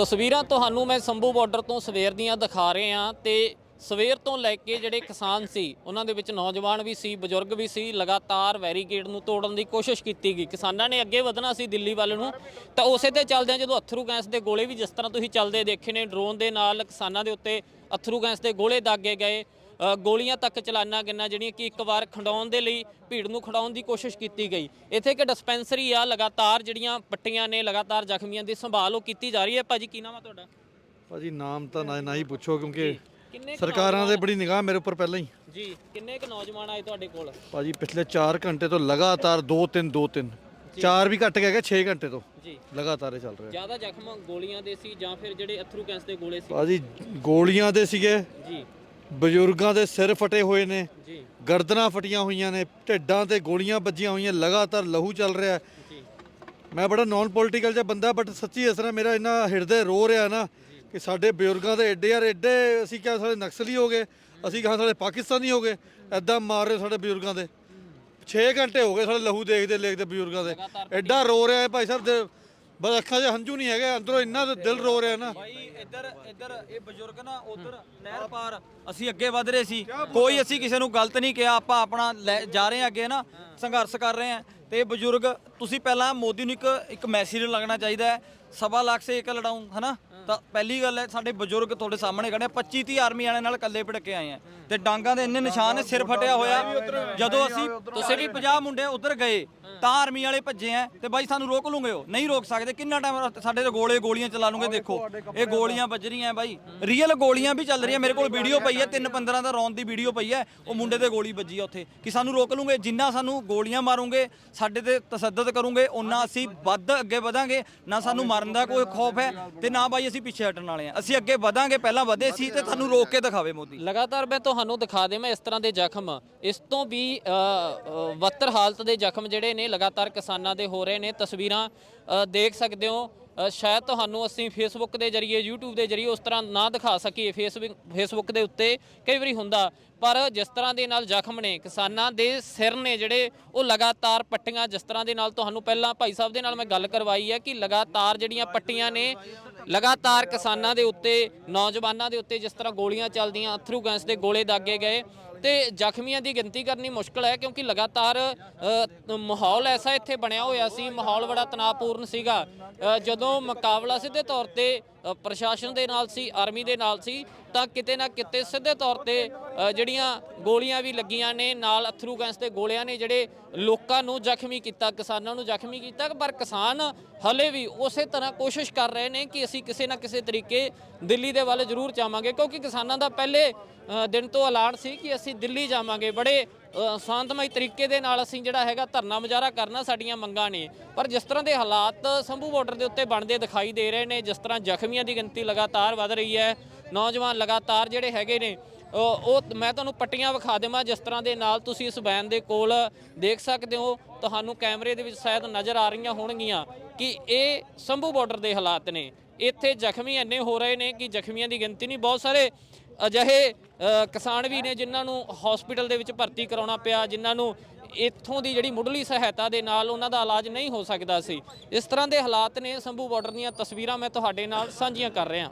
ਤਸਵੀਰਾਂ ਤੁਹਾਨੂੰ ਮੈਂ ਸੰਭੂ ਬਾਰਡਰ ਤੋਂ ਸਵੇਰ ਦੀਆਂ ਦਿਖਾ ਰਿਹਾ ਹਾਂ ਤੇ ਸਵੇਰ ਤੋਂ ਲੈ ਕੇ ਜਿਹੜੇ ਕਿਸਾਨ ਸੀ, ਉਹਨਾਂ ਦੇ ਵਿੱਚ ਨੌਜਵਾਨ ਵੀ ਸੀ, ਬਜ਼ੁਰਗ ਵੀ ਸੀ, ਲਗਾਤਾਰ ਵੈਰੀਕੇਡ ਨੂੰ ਤੋੜਨ ਦੀ ਕੋਸ਼ਿਸ਼ ਕੀਤੀ ਗਈ। ਕਿਸਾਨਾਂ ਨੇ ਅੱਗੇ ਵਧਣਾ ਸੀ ਦਿੱਲੀ ਵੱਲ ਨੂੰ। ਤਾਂ ਉਸੇ ਤੇ ਚੱਲਦਿਆਂ ਜਦੋਂ ਅਥਰੂ ਗੈਸ ਦੇ ਗੋਲੇ ਵੀ ਜਿਸ ਤਰ੍ਹਾਂ ਤੁਸੀਂ ਚੱਲਦੇ ਦੇਖੇ ਨੇ, ਡਰੋਨ ਦੇ ਨਾਲ ਕਿਸਾਨਾਂ ਦੇ ਉੱਤੇ ਅਥਰੂ ਗੈਸ ਦੇ ਗੋਲੇ ਦਾਗੇ ਗਏ। ਗੋਲੀਆਂ ਤੱਕ ਚਲਾਨਾ ਗਿੰਨਾ ਜਿਹੜੀਆਂ ਕਿ ਇੱਕ ਵਾਰ ਖੰਡਾਉਣ ਦੇ ਲਈ ਭੀੜ ਨੂੰ ਖੜਾਉਣ ਦੀ ਕੋਸ਼ਿਸ਼ ਕੀਤੀ ਗਈ। ਇੱਥੇ ਇੱਕ ਡਿਸਪੈਂਸਰੀ ਆ ਲਗਾਤਾਰ ਜਿਹੜੀਆਂ ਪੱਟੀਆਂ ਨੇ ਲਗਾਤਾਰ ਜ਼ਖਮੀਆਂ ਦੀ ਸੰਭਾਲ ਉਹ ਕੀਤੀ ਜਾ ਰਹੀ ਹੈ। ਭਾਜੀ ਕੀ ਨਾਮ ਆ ਤੁਹਾਡਾ? ਭਾਜੀ ਨਾਮ ਤਾਂ ਨਾ ਨਾ ਹੀ ਪੁੱਛੋ ਕਿਉਂਕਿ ਕਿੰਨੇ ਕੁ ਸਰਕਾਰਾਂ ਦੇ ਬੜੀ ਨਿਗਾਹ ਮੇਰੇ ਉੱਪਰ ਪਹਿਲਾਂ ਹੀ। ਜੀ ਕਿੰਨੇ ਕੁ ਨੌਜਵਾਨ ਆਏ ਤੁਹਾਡੇ ਕੋਲ? ਭਾਜੀ ਪਿਛਲੇ 4 ਘੰਟੇ ਤੋਂ ਲਗਾਤਾਰ 2 3 2 3 4 ਵੀ ਘੱਟ ਗਿਆ 6 ਘੰਟੇ ਤੋਂ? ਜੀ। ਲਗਾਤਾਰ ਇਹ ਚੱਲ ਰਿਹਾ। ਜ਼ਿਆਦਾ ਜ਼ਖਮ ਗੋਲੀਆਂ ਦੇ ਸੀ ਜਾਂ ਫਿਰ ਜਿਹੜੇ ਅਥਰੂ ਗੈਸ ਦੇ ਗੋਲੇ ਸੀ? ਭਾਜੀ ਗੋਲੀਆਂ ਦੇ ਸੀਗੇ। ਜੀ। ਬਜ਼ੁਰਗਾਂ ਦੇ ਸਿਰ ਫਟੇ ਹੋਏ ਨੇ ਜੀ। ਗਰਦਨਾਂ ਫਟੀਆਂ ਹੋਈਆਂ ਨੇ ਢਿੱਡਾਂ ਤੇ ਗੋਲੀਆਂ ਵੱਜੀਆਂ ਹੋਈਆਂ ਲਗਾਤਾਰ ਲਹੂ ਚੱਲ ਰਿਹਾ ਹੈ। ਜੀ। ਮੈਂ ਬੜਾ ਨਾਨ ਪੋਲੀਟੀਕਲ ਜਿਹਾ ਬੰਦਾ ਬਟ ਸੱਚੀ ਅਸਰ ਮੇਰਾ ਇੰਨਾ ਹਿਰਦੇ ਰੋ ਰਿਹਾ ਨਾ ਕਿ ਸਾਡੇ ਬਜ਼ੁਰਗਾਂ ਦੇ ਐਡੇ ਯਾਰ ਐਡੇ ਅਸੀਂ ਕਿਹਾ ਸਾਡੇ ਨਕਸਲੀ ਹੋ ਗਏ ਅਸੀਂ ਕਹਾਂ ਸਾਡੇ ਪਾਕਿਸਤਾਨੀ ਹੋ ਗਏ ਐਦਾਂ ਮਾਰ ਰਹੇ ਸਾਡੇ ਬਜ਼ੁਰਗਾਂ ਦੇ। 6 ਘੰਟੇ ਹੋ ਗਏ ਸਾਡੇ ਲਹੂ ਦੇਖਦੇ ਦੇਖਦੇ ਬਜ਼ੁਰਗਾਂ ਦੇ। ਐਡਾ ਰੋ ਰਿਹਾ ਹੈ ਭਾਈ ਸਾਹਿਬ ਦੇ ਬਸ ਅੱਖਾਂ 'ਚ ਹੰਝੂ ਨਹੀਂ ਹੈਗੇ ਅੰਦਰੋਂ ਇੰਨਾ ਦਿਲ ਰੋ ਰਿਹਾ ਨਾ। ਭਾਈ ਇੱਧਰ ਇੱਧਰ ਇਹ ਬਜ਼ੁਰਗ ਨਾ ਉਧਰ ਨਹਿਰ ਪਾਰ ਅਸੀਂ ਅੱਗੇ ਵਧ ਰਹੇ ਸੀ। ਕੋਈ ਅਸੀਂ ਕਿਸੇ ਨੂੰ ਗਲਤ ਨਹੀਂ ਕਿਹਾ ਆਪਾਂ ਆਪਣਾ ਲੈ- ਜਾ ਰਹੇ ਹਾਂ ਅੱਗੇ ਨਾ ਸੰਘਰਸ਼ ਕਰ ਰਹੇ ਹਾਂ। ਤੇ ਬਜ਼ੁਰਗ ਤੁਸੀਂ ਪਹਿਲਾਂ ਮੋਦੀ ਨੂੰ ਇੱਕ ਇੱਕ ਮੈਸੇਜ ਲੱਗਣਾ ਚਾਹੀਦਾ ਹੈ। ਸਵਾ ਲੱਖ ਸੇ ਇੱਕ ਲੜਾਉਂ ਹਨਾ? ਤਾਂ ਪਹਿਲੀ ਗੱਲ ਹੈ ਸਾਡੇ ਬਜ਼ੁਰਗ ਤੁਹਾਡੇ ਸਾਹਮਣੇ ਖੜੇ ਆ, 25 30 ਆਰਮੀ ਵਾਲਿਆਂ ਨਾਲ ਇਕੱਲੇ ਭਿੜ ਕੇ ਆਏ ਆ। ਤੇ ਡਾਂਗਾਂ ਦੇ ਇੰਨੇ ਨਿਸ਼ਾਨ ਨੇ ਸਿਰ ਫਟਿਆ ਹੋਇਆ। ਜਦੋਂ ਅਸੀਂ ਤੁਸੀਂ ਵੀ 50 ਮੁੰਡੇ ਉਧਰ ਗਏ ਤਾਂ ਆਰਮੀ ਵਾਲੇ ਭੱਜੇ ਆ ਤੇ ਬਾਈ ਸਾਨੂੰ ਰੋਕ ਲੂਗੇ ਉਹ। ਨਹੀਂ ਰੋਕ ਸਕਦੇ। ਕਿੰਨਾ ਟਾਈਮ ਸਾਡੇ ਤੇ ਗੋਲੇ ਗੋਲੀਆਂ ਚਲਾ ਲੂਗੇ ਦੇਖੋ ਇਹ ਗੋਲੀਆਂ ਵੱਜ ਰਹੀਆਂ ਬਾਈ। ਰੀਅਲ ਗੋਲੀਆਂ ਵੀ ਚੱਲ ਰਹੀਆਂ। ਮੇਰੇ ਕੋਲ ਵੀਡੀਓ ਪਈ ਹੈ 3 15 ਦਾ ਰੌਂਦ ਦੀ ਵੀਡੀਓ ਪਈ ਹੈ ਉਹ ਮੁੰਡੇ ਤੇ ਗੋਲੀ ਵੱਜੀ ਆ ਉੱਥੇ। ਕਿ ਸਾਨੂੰ ਰੋਕ ਲੂਗੇ ਜਿੰਨਾ ਸਾਨੂੰ ਗੋਲੀਆਂ ਮਾਰੂਗੇ ਸਾਡੇ ਤੇ ਤਸੱਦਦ ਕਰੂਗੇ ਉਹਨਾਂ ਅਸੀਂ ਵੱਧ ਅੱਗੇ ਵਧਾਂਗੇ। ਨਾ ਸਾਨੂੰ ਮਰਨ ਦਾ ਕੋਈ ਖੌਫ ਹੈ ਤੇ ਨਾ ਬਾਈ ਅਸੀਂ ਪਿੱਛੇ ਹਟਣ ਵਾਲੇ ਆ। ਅਸੀਂ ਅੱਗੇ ਵਧਾਂਗੇ ਪਹਿਲਾਂ ਵਧੇ ਸੀ ਤੇ ਤੁਹਾਨੂੰ ਰੋਕ ਕੇ ਦਿਖਾਵੇ ਮੋਦੀ। ਲਗਾਤਾਰ ਮੈਂ ਤੁਹਾਨੂੰ ਦਿਖਾ ਦੇਵਾਂ ਇਸ ਤਰ੍ਹਾਂ ਦੇ ਜ਼ਖਮ। ਇਸ ਤੋਂ ਵੀ ਬੱਤਰ ਹਾਲਤ ਦੇ ਜ਼ਖਮ ਜਿਹੜੇ ਨੇ ਲਗਾਤਾਰ ਕਿਸਾਨਾਂ ਦੇ ਹੋ ਰਹੇ ਨੇ। ਤਸਵੀਰਾਂ ਦੇਖ ਸਕਦੇ ਹੋ। ਸ਼ਾਇਦ ਤੁਹਾਨੂੰ ਅਸੀਂ ਫੇਸਬੁੱਕ ਦੇ ਜਰੀਏ, YouTube ਦੇ ਜਰੀਏ ਉਸ ਤਰ੍ਹਾਂ ਨਾ ਦਿਖਾ ਸਕੀਏ। ਫੇਸਬੁੱਕ ਫੇਸਬੁੱਕ ਦੇ ਉੱਤੇ ਕਈ ਵਾਰੀ ਹੁੰਦਾ, ਪਰ ਜਿਸ ਤਰ੍ਹਾਂ ਦੇ ਨਾਲ ਜ਼ਖਮ ਨੇ, ਕਿਸਾਨਾਂ ਦੇ ਸਿਰ ਨੇ ਜਿਹੜੇ, ਉਹ ਲਗਾਤਾਰ ਪੱਟੀਆਂ ਜਿਸ ਤਰ੍ਹਾਂ ਦੇ ਨਾਲ ਤੁਹਾਨੂੰ ਪਹਿਲਾਂ ਭਾਈ ਸਾਹਿਬ ਦੇ ਨਾਲ ਮੈਂ ਗੱਲ ਕਰਵਾਈ ਹੈ ਕਿ ਲਗਾਤਾਰ ਜਿਹੜੀਆਂ ਪੱਟੀਆਂ ਨੇ, ਲਗਾਤਾਰ ਕਿਸਾਨਾਂ ਦੇ ਉੱਤੇ, ਨੌਜਵਾਨਾਂ ਦੇ ਉੱਤੇ ਜਿਸ ਤਰ੍ਹਾਂ ਗੋਲੀਆਂ ਚੱਲਦੀਆਂ, ਅਥਰੂ ਗੈਸ ਦੇ ਗੋਲੇ ਦਾਗੇ ਗਏ ਤੇ ਜ਼ਖਮੀਆਂ ਦੀ ਗਿਣਤੀ ਕਰਨੀ ਮੁਸ਼ਕਲ ਹੈ ਕਿਉਂਕਿ ਲਗਾਤਾਰ ਮਾਹੌਲ ਐਸਾ ਇੱਥੇ ਬਣਿਆ ਹੋਇਆ ਸੀ, ਮਾਹੌਲ ਬੜਾ ਤਣਾਅਪੂਰਨ ਸੀਗਾ। ਜਦੋਂ ਮੁਕਾਬਲਾ ਸਿੱਧੇ ਤੌਰ ਤੇ ਪ੍ਰਸ਼ਾਸਨ ਦੇ ਨਾਲ ਸੀ, ਆਰਮੀ ਦੇ ਨਾਲ ਸੀ, ਤਾਂ ਕਿਤੇ ਨਾ ਕਿਤੇ ਸਿੱਧੇ ਤੌਰ ਤੇ ਜਿਹੜੀਆਂ ਗੋਲੀਆਂ ਵੀ ਲੱਗੀਆਂ ਨੇ, ਨਾਲ ਅਥਰੂ ਗੈਸ ਦੇ ਗੋਲਿਆਂ ਨੇ, ਜਿਹੜੇ ਲੋਕਾਂ ਨੂੰ ਜ਼ਖਮੀ ਕੀਤਾ, ਕਿਸਾਨਾਂ ਨੂੰ ਜ਼ਖਮੀ ਕੀਤਾ, ਪਰ ਕਿਸਾਨ ਹਲੇ ਵੀ ਉਸੇ ਤਰ੍ਹਾਂ ਕੋਸ਼ਿਸ਼ ਕਰ ਰਹੇ ਨੇ ਕਿ ਅਸੀਂ ਕਿਸੇ ਨਾ ਕਿਸੇ ਤਰੀਕੇ ਦਿੱਲੀ ਦੇ ਵੱਲ ਜ਼ਰੂਰ ਜਾਵਾਂਗੇ, ਕਿਉਂਕਿ ਕਿਸਾਨਾਂ ਦਾ ਪਹਿਲੇ ਦਿਨ ਤੋਂ ਐਲਾਨ ਸੀ ਕਿ ਅਸੀਂ ਦਿੱਲੀ ਜਾਵਾਂਗੇ। ਬੜੇ ਸ਼ਾਂਤਮਈ ਤਰੀਕੇ ਦੇ ਨਾਲ ਅਸੀਂ ਜਿਹੜਾ ਹੈਗਾ ਧਰਨਾ ਮੁਜ਼ਾਹਰਾ ਕਰਨਾ ਸਾਡੀਆਂ ਮੰਗਾਂ ਨੇ। ਪਰ ਜਿਸ ਤਰ੍ਹਾਂ ਦੇ ਹਾਲਾਤ ਸੰਭੂ ਬਾਰਡਰ ਦੇ ਉੱਤੇ ਬਣਦੇ ਦਿਖਾਈ ਦੇ ਰਹੇ ਨੇ, ਜਿਸ ਤਰ੍ਹਾਂ ਜ਼ਖਮੀਆਂ ਦੀ ਗਿਣਤੀ ਲਗਾਤਾਰ ਵਧ ਰਹੀ ਹੈ, ਨੌਜਵਾਨ ਲਗਾਤਾਰ ਜਿਹੜੇ ਹੈਗੇ ਨੇ ਉਹ ਮੈਂ ਤੁਹਾਨੂੰ ਪੱਟੀਆਂ ਵਿਖਾ ਦੇਵਾਂ ਜਿਸ ਤਰ੍ਹਾਂ ਦੇ ਨਾਲ ਤੁਸੀਂ ਇਸ ਬੈਨ ਦੇ ਕੋਲ ਦੇਖ ਸਕਦੇ ਹੋ, ਤੁਹਾਨੂੰ ਕੈਮਰੇ ਦੇ ਵਿੱਚ ਸ਼ਾਇਦ ਨਜ਼ਰ ਆ ਰਹੀਆਂ ਹੋਣਗੀਆਂ ਕਿ ਇਹ ਸੰਭੂ ਬਾਰਡਰ ਦੇ ਹਾਲਾਤ ਨੇ। ਇੱਥੇ ਜ਼ਖਮੀ ਇੰਨੇ ਹੋ ਰਹੇ ਨੇ ਕਿ ਜ਼ਖਮੀਆਂ ਦੀ ਗਿਣਤੀ ਨਹੀਂ, ਬਹੁਤ ਸਾਰੇ ਅਜਿਹੇ ਕਿਸਾਨ ਵੀ ਨੇ ਜਿਨ੍ਹਾਂ ਨੂੰ ਹਸਪੀਟਲ ਦੇ ਵਿੱਚ ਭਰਤੀ ਕਰਾਉਣਾ ਪਿਆ, ਜਿਨ੍ਹਾਂ ਨੂੰ ਇੱਥੋਂ ਦੀ ਜਿਹੜੀ ਮੁੱਢਲੀ ਸਹਾਇਤਾ ਦੇ ਨਾਲ ਉਹਨਾਂ ਦਾ ਇਲਾਜ ਨਹੀਂ ਹੋ ਸਕਦਾ ਸੀ। ਇਸ ਤਰ੍ਹਾਂ ਦੇ ਹਾਲਾਤ ਨੇ ਸੰਭੂ ਬਾਰਡਰ ਦੀਆਂ ਤਸਵੀਰਾਂ ਮੈਂ ਤੁਹਾਡੇ ਨਾਲ ਸਾਂਝੀਆਂ ਕਰ ਰਿਹਾ।